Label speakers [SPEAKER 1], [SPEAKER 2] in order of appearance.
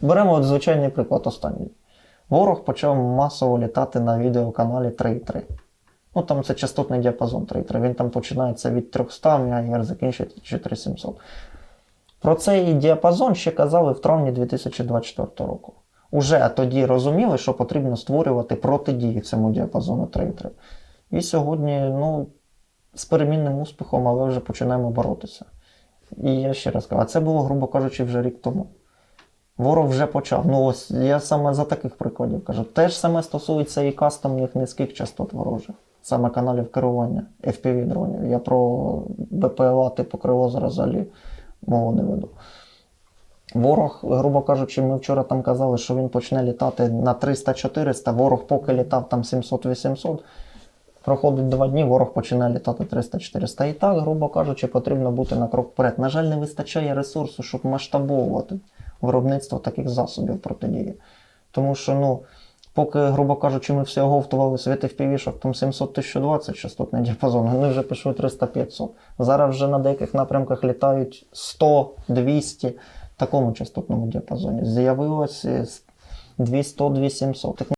[SPEAKER 1] беремо от звичайний приклад останній. Ворог почав масово літати на відеоканалі 3.3. Ну там це частотний діапазон 3.3. Він там починається від 300 МГц, закінчується 4700. Про цей діапазон ще казали в травні 2024 року. Уже тоді розуміли, що потрібно створювати протидії цьому діапазону 3.3. І сьогодні, ну, з перемінним успіхом, але вже починаємо боротися. І я ще раз кажу, а це було, грубо кажучи, вже рік тому. Ворог вже почав. Ну ось я саме за таких прикладів кажу. Те ж саме стосується і кастомних низьких частот ворожих, саме каналів керування FPV дронів. Я про БПЛА типу крило зараз взагалі мову не веду. Ворог, грубо кажучи, ми вчора там казали, що він почне літати на 300-400, ворог поки літав там 700-800. Проходить два дні, ворог починає літати 300-400. І так, грубо кажучи, потрібно бути на крок вперед. На жаль, не вистачає ресурсу, щоб масштабовувати виробництво таких засобів протидії. Тому що, ну, поки, грубо кажучи, ми всі оговтували світи в півішок там 700-1020 частотний діапазон, вони вже пішли 300-500. Зараз вже на деяких напрямках літають 100-200 в такому частотному діапазоні. З'явилось 200-2700.